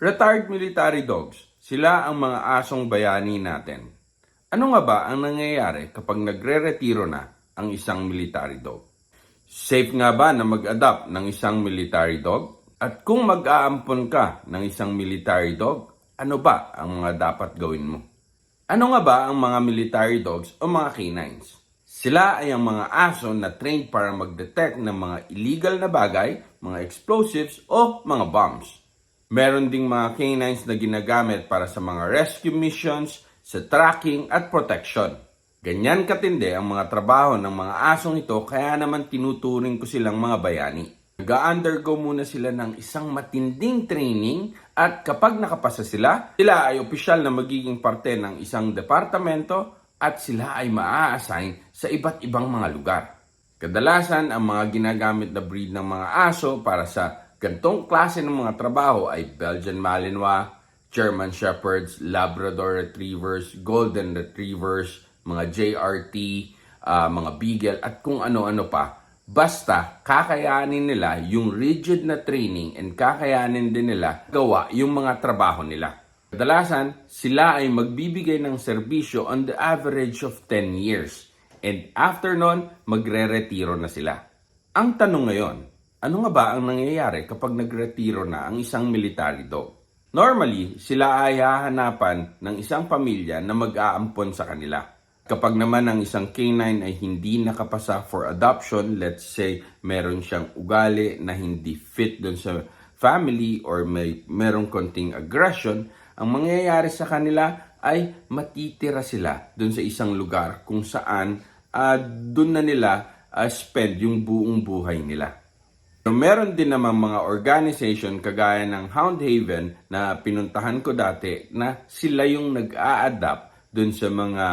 Retired military dogs, sila ang mga asong bayani natin. Ano nga ba ang nangyayari kapag nagre-retiro na ang isang military dog? Safe nga ba na mag-adapt ng isang military dog? At kung mag-aampon ka ng isang military dog, ano ba ang mga dapat gawin mo? Ano nga ba ang mga military dogs o mga canines? Sila ay ang mga aso na trained para mag-detect ng mga illegal na bagay, mga explosives o mga bombs. Meron ding mga canines na ginagamit para sa mga rescue missions, sa tracking at protection. Ganyan katindi ang mga trabaho ng mga asong ito kaya naman tinuturing ko silang mga bayani. Nag-undergo muna sila ng isang matinding training at kapag nakapasa sila, sila ay opisyal na magiging parte ng isang departamento at sila ay maa-assign sa iba't ibang mga lugar. Kadalasan, ang mga ginagamit na breed ng mga aso para sa gantong klase ng mga trabaho ay Belgian Malinois, German Shepherds, Labrador Retrievers, Golden Retrievers, mga JRT, ah, mga Beagle at kung ano-ano pa. Basta kakayanin nila yung rigid na training and kakayanin din nila gawa yung mga trabaho nila. Kadalasan, sila ay magbibigay ng serbisyo on the average of 10 years. And after nun, magre-retiro na sila. Ang tanong ngayon, ano nga ba ang nangyayari kapag nagretiro na ang isang military dog? Normally, sila ay hahanapan ng isang pamilya na mag-aampon sa kanila. Kapag naman ang isang canine ay hindi nakapasa for adoption, let's say meron siyang ugali na hindi fit doon sa family or may merong konting aggression, ang mangyayari sa kanila ay matitira sila doon sa isang lugar kung saan ah, doon na nila ah, spend yung buong buhay nila. So, meron din naman mga organization kagaya ng Hound Haven na pinuntahan ko dati na sila yung nag-a-adapt dun sa mga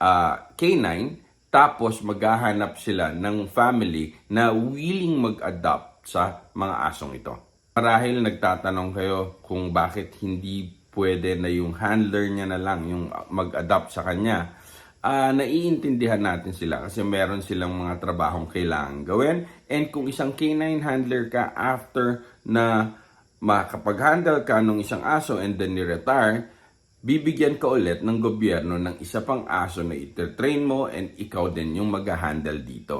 ah, canine tapos maghahanap sila ng family na willing mag-adopt sa mga asong ito. Marahil nagtatanong kayo kung bakit hindi pwede na yung handler niya na lang yung mag-adopt sa kanya ah naiintindihan natin sila kasi meron silang mga trabahong kailangan gawin. And kung isang canine handler ka after na makapag-handle ka ng isang aso and then ni-retire, bibigyan ka ulit ng gobyerno ng isa pang aso na iti-train mo and ikaw din yung mag-handle dito.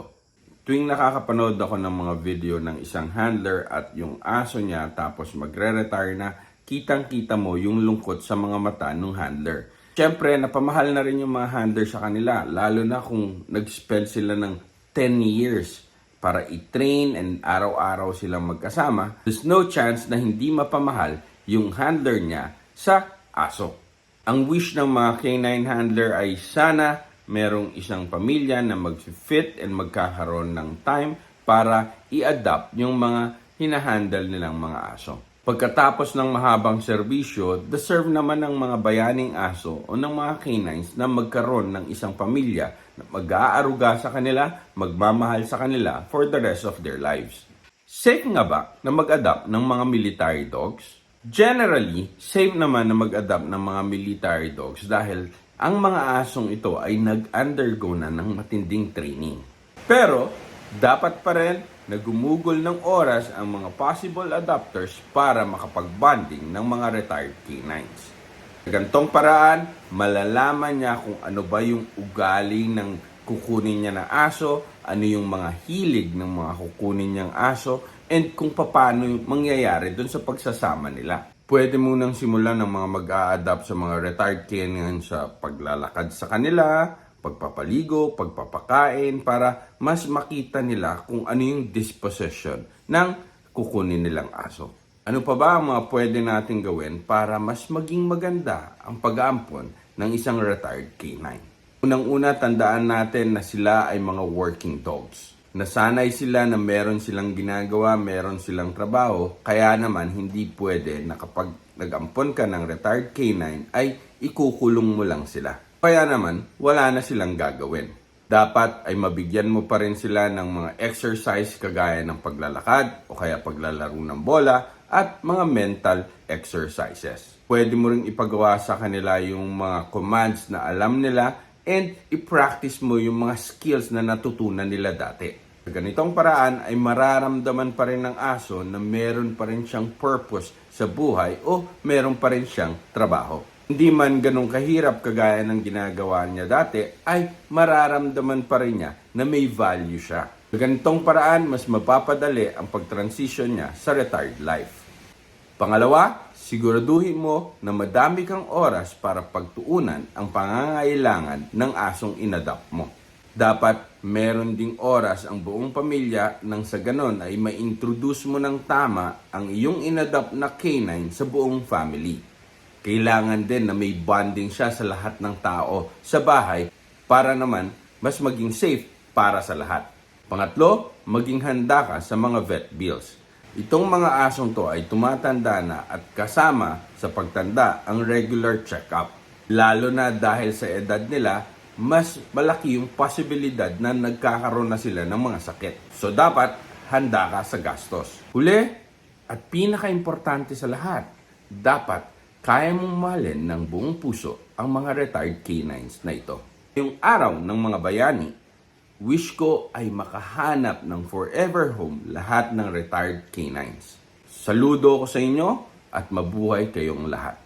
Tuwing nakakapanood ako ng mga video ng isang handler at yung aso niya tapos magre-retire na, kitang-kita mo yung lungkot sa mga mata ng handler. Siyempre, napamahal na rin yung mga handler sa kanila, lalo na kung nag-spend sila ng 10 years para i-train and araw-araw silang magkasama. There's no chance na hindi mapamahal yung handler niya sa aso. Ang wish ng mga canine handler ay sana merong isang pamilya na mag-fit and magkakaroon ng time para i-adapt yung mga hinahandle nilang mga aso. Pagkatapos ng mahabang serbisyo, deserve naman ng mga bayaning aso o ng mga canines na magkaroon ng isang pamilya na mag-aaruga sa kanila, magmamahal sa kanila for the rest of their lives. Safe nga ba na mag-adapt ng mga military dogs? Generally, safe naman na mag-adapt ng mga military dogs dahil ang mga asong ito ay nag-undergo na ng matinding training. Pero, dapat pa rin na gumugol ng oras ang mga possible adopters para makapag-bonding ng mga retired canines. Sa gantong paraan, malalaman niya kung ano ba yung ugali ng kukunin niya na aso, ano yung mga hilig ng mga kukunin niyang aso, and kung paano mangyayari dun sa pagsasama nila. Pwede munang simulan ng mga mag-a-adapt sa mga retired canines sa paglalakad sa kanila, pagpapaligo, pagpapakain, para mas makita nila kung ano yung disposition ng kukunin nilang aso. Ano pa ba ang mga pwede natin gawin para mas maging maganda ang pag-aampon ng isang retired canine? Unang-una, tandaan natin na sila ay mga working dogs. Nasanay sila na meron silang ginagawa, meron silang trabaho, kaya naman hindi pwede na kapag nag-ampon ka ng retired canine ay ikukulong mo lang sila. Kaya naman, wala na silang gagawin. Dapat ay mabigyan mo pa rin sila ng mga exercise kagaya ng paglalakad o kaya paglalaro ng bola at mga mental exercises. Pwede mo ring ipagawa sa kanila yung mga commands na alam nila and i-practice mo yung mga skills na natutunan nila dati. Sa ganitong paraan ay mararamdaman pa rin ng aso na meron pa rin siyang purpose sa buhay o meron pa rin siyang trabaho. Hindi man ganun kahirap kagaya ng ginagawa niya dati, ay mararamdaman pa rin niya na may value siya. Sa ganitong paraan, mas mapapadali ang pag-transition niya sa retired life. Pangalawa, siguraduhin mo na madami kang oras para pagtuunan ang pangangailangan ng asong inadapt mo. Dapat meron ding oras ang buong pamilya nang sa ganon ay ma-introduce mo ng tama ang iyong inadapt na canine sa buong family. Kailangan din na may bonding siya sa lahat ng tao sa bahay para naman mas maging safe para sa lahat. Pangatlo, maging handa ka sa mga vet bills. Itong mga asong to ay tumatanda na at kasama sa pagtanda ang regular check-up. Lalo na dahil sa edad nila, mas malaki yung posibilidad na nagkakaroon na sila ng mga sakit. So dapat handa ka sa gastos. Huli at pinaka-importante sa lahat, dapat kaya mong mahalin ng buong puso ang mga retired canines na ito. Yung araw ng mga bayani, wish ko ay makahanap ng forever home lahat ng retired canines. Saludo ko sa inyo at mabuhay kayong lahat.